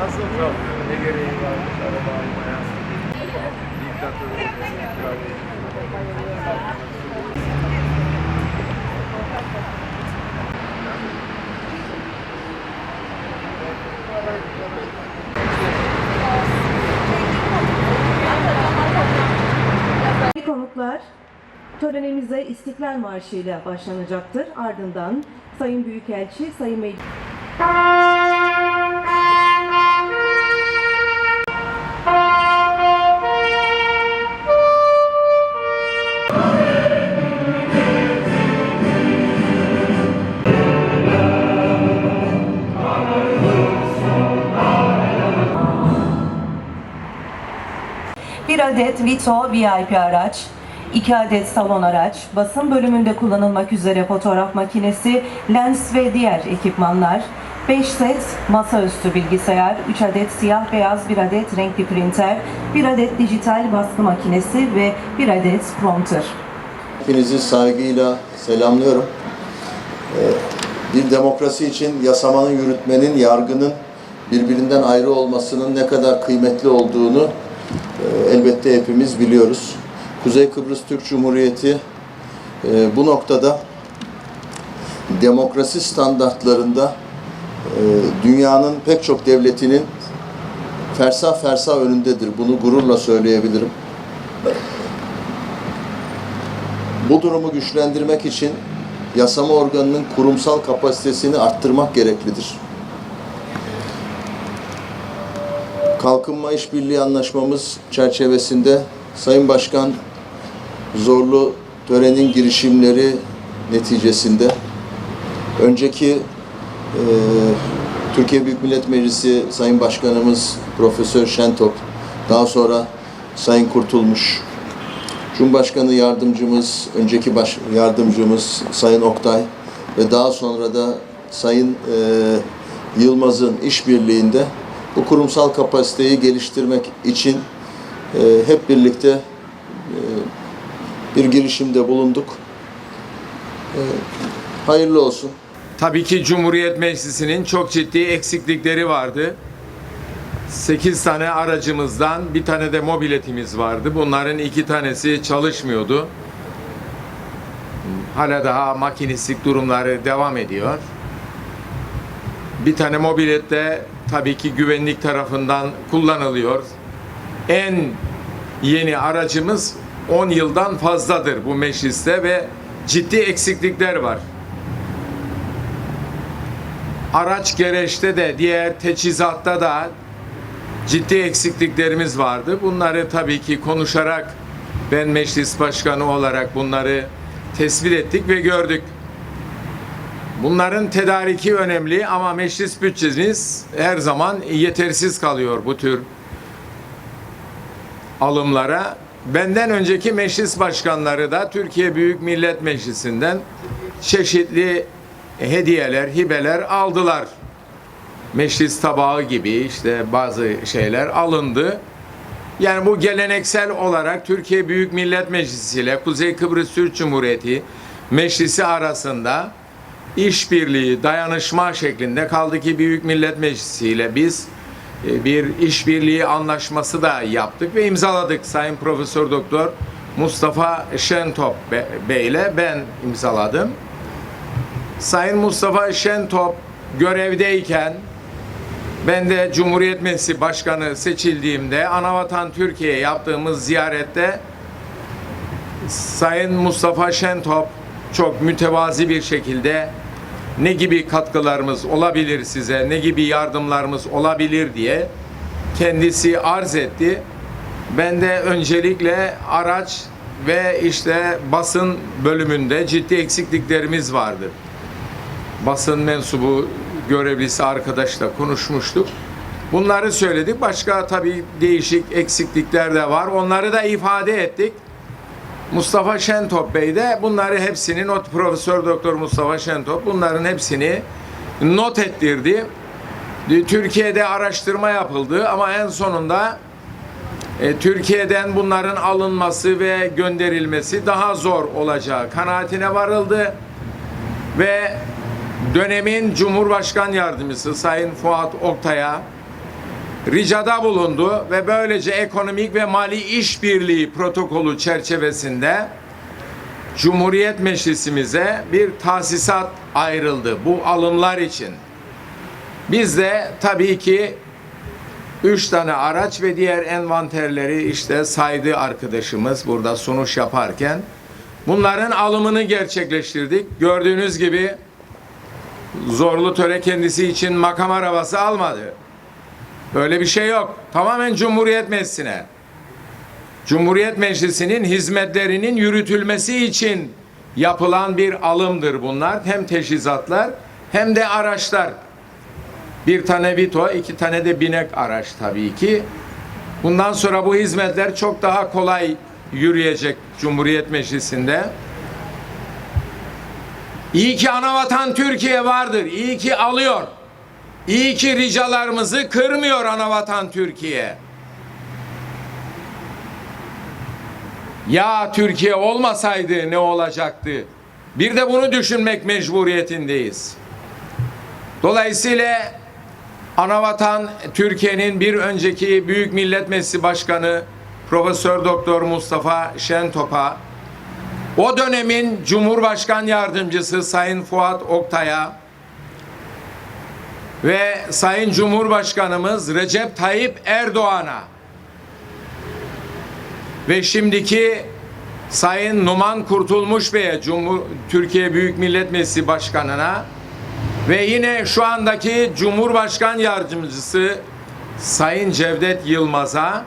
Nasıl kalkıyor? Ne gereği varmış araba almaya? Diktatörü, Değerli konuklar, törenimize İstiklal Marşı ile başlanacaktır. Ardından Sayın Büyükelçi, Sayın Meclis Bir adet Vito VIP araç, 2 adet salon araç, basın bölümünde kullanılmak üzere fotoğraf makinesi, lens ve diğer ekipmanlar, 5 set masaüstü bilgisayar, 3 adet siyah beyaz, 1 adet renkli printer, 1 adet dijital baskı makinesi ve 1 adet prompter. Hepinizi saygıyla selamlıyorum. Ee, Bir demokrasi için yasamanın, yürütmenin, yargının birbirinden ayrı olmasının ne kadar kıymetli olduğunu elbette hepimiz biliyoruz. Kuzey Kıbrıs Türk Cumhuriyeti e, bu noktada demokrasi standartlarında e, dünyanın pek çok devletinin fersa fersa önündedir. Bunu gururla söyleyebilirim. Bu durumu güçlendirmek için yasama organının kurumsal kapasitesini arttırmak gereklidir. Kalkınma İşbirliği Anlaşmamız çerçevesinde Sayın Başkan zorlu törenin girişimleri neticesinde önceki e, Türkiye Büyük Millet Meclisi Sayın Başkanımız Profesör Şentop, daha sonra Sayın Kurtulmuş, Cumhurbaşkanı yardımcımız, önceki baş, yardımcımız Sayın Oktay ve daha sonra da Sayın e, Yılmaz'ın işbirliğinde bu kurumsal kapasiteyi geliştirmek için e, hep birlikte e, bir girişimde bulunduk. E, hayırlı olsun. Tabii ki Cumhuriyet Meclisi'nin çok ciddi eksiklikleri vardı. 8 tane aracımızdan bir tane de mobiletimiz vardı. Bunların iki tanesi çalışmıyordu. Hala daha makinistik durumları devam ediyor. Bir tane mobilet de tabii ki güvenlik tarafından kullanılıyor. En yeni aracımız 10 yıldan fazladır bu mecliste ve ciddi eksiklikler var. Araç gereçte de diğer teçhizatta da ciddi eksikliklerimiz vardı. Bunları tabii ki konuşarak ben meclis başkanı olarak bunları tespit ettik ve gördük. Bunların tedariki önemli ama meclis bütçeniz her zaman yetersiz kalıyor bu tür alımlara. Benden önceki meclis başkanları da Türkiye Büyük Millet Meclisi'nden çeşitli hediyeler, hibeler aldılar. Meclis tabağı gibi işte bazı şeyler alındı. Yani bu geleneksel olarak Türkiye Büyük Millet Meclisi ile Kuzey Kıbrıs Türk Cumhuriyeti Meclisi arasında işbirliği, dayanışma şeklinde kaldı ki Büyük Millet Meclisi ile biz e, bir işbirliği anlaşması da yaptık ve imzaladık. Sayın Profesör Doktor Mustafa Şentop Be- Bey ile ben imzaladım. Sayın Mustafa Şentop görevdeyken ben de Cumhuriyet Meclisi Başkanı seçildiğimde Anavatan Türkiye'ye yaptığımız ziyarette Sayın Mustafa Şentop çok mütevazi bir şekilde ne gibi katkılarımız olabilir size, ne gibi yardımlarımız olabilir diye kendisi arz etti. Ben de öncelikle araç ve işte basın bölümünde ciddi eksikliklerimiz vardı. Basın mensubu görevlisi arkadaşla konuşmuştuk. Bunları söyledik. Başka tabii değişik eksiklikler de var. Onları da ifade ettik. Mustafa Şentop Bey de bunları hepsini not Profesör Doktor Mustafa Şentop bunların hepsini not ettirdi. Türkiye'de araştırma yapıldı ama en sonunda e, Türkiye'den bunların alınması ve gönderilmesi daha zor olacağı kanaatine varıldı ve dönemin Cumhurbaşkan Yardımcısı Sayın Fuat Oktay'a ricada bulundu ve böylece ekonomik ve mali işbirliği protokolü çerçevesinde Cumhuriyet Meclisimize bir tahsisat ayrıldı bu alımlar için. Biz de tabii ki üç tane araç ve diğer envanterleri işte saydı arkadaşımız burada sunuş yaparken. Bunların alımını gerçekleştirdik. Gördüğünüz gibi zorlu töre kendisi için makam arabası almadı. Böyle bir şey yok. Tamamen Cumhuriyet Meclisi'ne. Cumhuriyet Meclisi'nin hizmetlerinin yürütülmesi için yapılan bir alımdır bunlar. Hem teçhizatlar hem de araçlar. Bir tane Vito, iki tane de binek araç tabii ki. Bundan sonra bu hizmetler çok daha kolay yürüyecek Cumhuriyet Meclisi'nde. İyi ki anavatan Türkiye vardır. İyi ki alıyor. İyi ki ricalarımızı kırmıyor anavatan Türkiye. Ya Türkiye olmasaydı ne olacaktı? Bir de bunu düşünmek mecburiyetindeyiz. Dolayısıyla Anavatan Türkiye'nin bir önceki Büyük Millet Meclisi Başkanı Profesör Doktor Mustafa Şentop'a o dönemin Cumhurbaşkan Yardımcısı Sayın Fuat Oktay'a ve Sayın Cumhurbaşkanımız Recep Tayyip Erdoğan'a ve şimdiki Sayın Numan Kurtulmuş Bey'e Cumhur Türkiye Büyük Millet Meclisi Başkanı'na ve yine şu andaki Cumhurbaşkan Yardımcısı Sayın Cevdet Yılmaz'a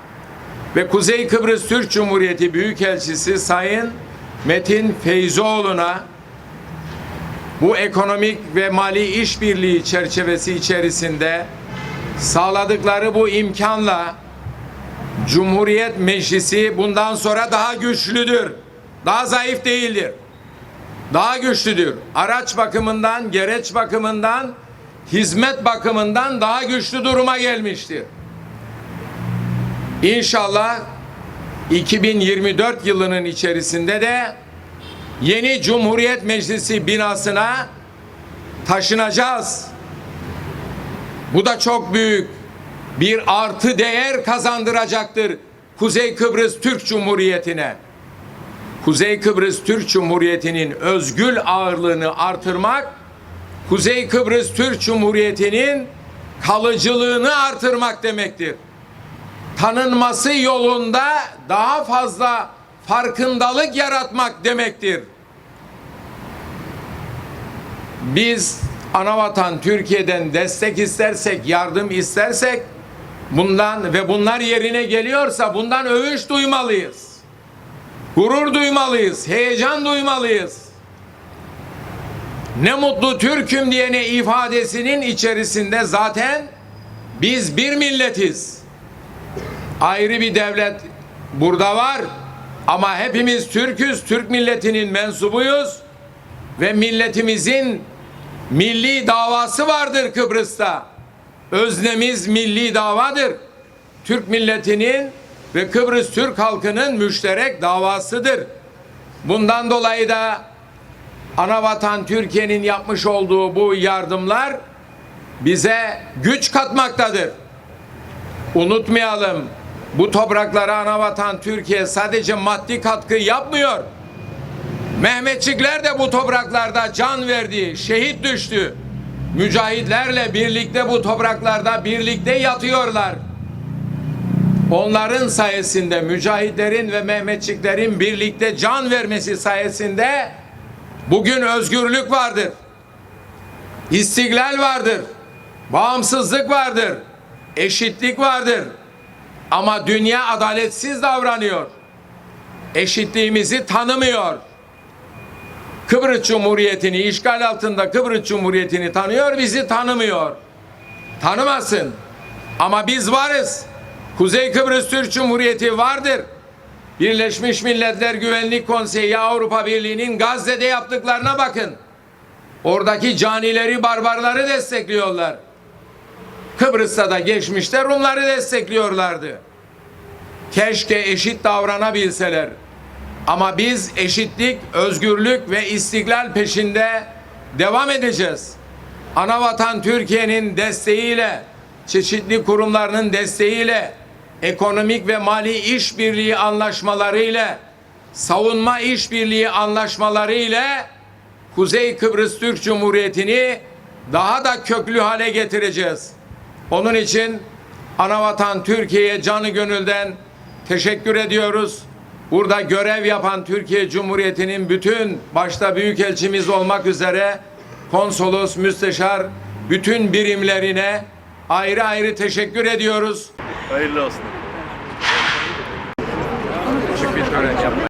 ve Kuzey Kıbrıs Türk Cumhuriyeti Büyükelçisi Sayın Metin Feyzoğlu'na bu ekonomik ve mali işbirliği çerçevesi içerisinde sağladıkları bu imkanla Cumhuriyet Meclisi bundan sonra daha güçlüdür. Daha zayıf değildir. Daha güçlüdür. Araç bakımından, gereç bakımından, hizmet bakımından daha güçlü duruma gelmiştir. İnşallah 2024 yılının içerisinde de yeni Cumhuriyet Meclisi binasına taşınacağız. Bu da çok büyük bir artı değer kazandıracaktır Kuzey Kıbrıs Türk Cumhuriyeti'ne. Kuzey Kıbrıs Türk Cumhuriyeti'nin özgül ağırlığını artırmak, Kuzey Kıbrıs Türk Cumhuriyeti'nin kalıcılığını artırmak demektir. Tanınması yolunda daha fazla farkındalık yaratmak demektir. Biz anavatan Türkiye'den destek istersek, yardım istersek bundan ve bunlar yerine geliyorsa bundan övünç duymalıyız. Gurur duymalıyız, heyecan duymalıyız. Ne mutlu Türk'üm diyene ifadesinin içerisinde zaten biz bir milletiz. Ayrı bir devlet burada var ama hepimiz Türk'üz, Türk milletinin mensubuyuz ve milletimizin milli davası vardır Kıbrıs'ta. Öznemiz milli davadır. Türk milletinin ve Kıbrıs Türk halkının müşterek davasıdır. Bundan dolayı da anavatan Türkiye'nin yapmış olduğu bu yardımlar bize güç katmaktadır. Unutmayalım bu topraklara anavatan Türkiye sadece maddi katkı yapmıyor. Mehmetçikler de bu topraklarda can verdi, şehit düştü. Mücahitlerle birlikte bu topraklarda birlikte yatıyorlar. Onların sayesinde mücahitlerin ve Mehmetçiklerin birlikte can vermesi sayesinde bugün özgürlük vardır. İstiklal vardır. Bağımsızlık vardır. Eşitlik vardır. Ama dünya adaletsiz davranıyor. Eşitliğimizi tanımıyor. Kıbrıs Cumhuriyeti'ni işgal altında Kıbrıs Cumhuriyeti'ni tanıyor, bizi tanımıyor. Tanımasın. Ama biz varız. Kuzey Kıbrıs Türk Cumhuriyeti vardır. Birleşmiş Milletler Güvenlik Konseyi Avrupa Birliği'nin Gazze'de yaptıklarına bakın. Oradaki canileri, barbarları destekliyorlar. Kıbrıs'ta da geçmişte Rumları destekliyorlardı. Keşke eşit davranabilseler. Ama biz eşitlik, özgürlük ve istiklal peşinde devam edeceğiz. Anavatan Türkiye'nin desteğiyle çeşitli kurumlarının desteğiyle, ekonomik ve mali işbirliği anlaşmalarıyla, savunma işbirliği anlaşmalarıyla Kuzey Kıbrıs Türk Cumhuriyeti'ni daha da köklü hale getireceğiz. Onun için anavatan Türkiye'ye canı gönülden teşekkür ediyoruz. Burada görev yapan Türkiye Cumhuriyeti'nin bütün başta büyükelçimiz olmak üzere konsolos, müsteşar bütün birimlerine ayrı ayrı teşekkür ediyoruz. Hayırlı olsun. Küçük bir tören yapmak.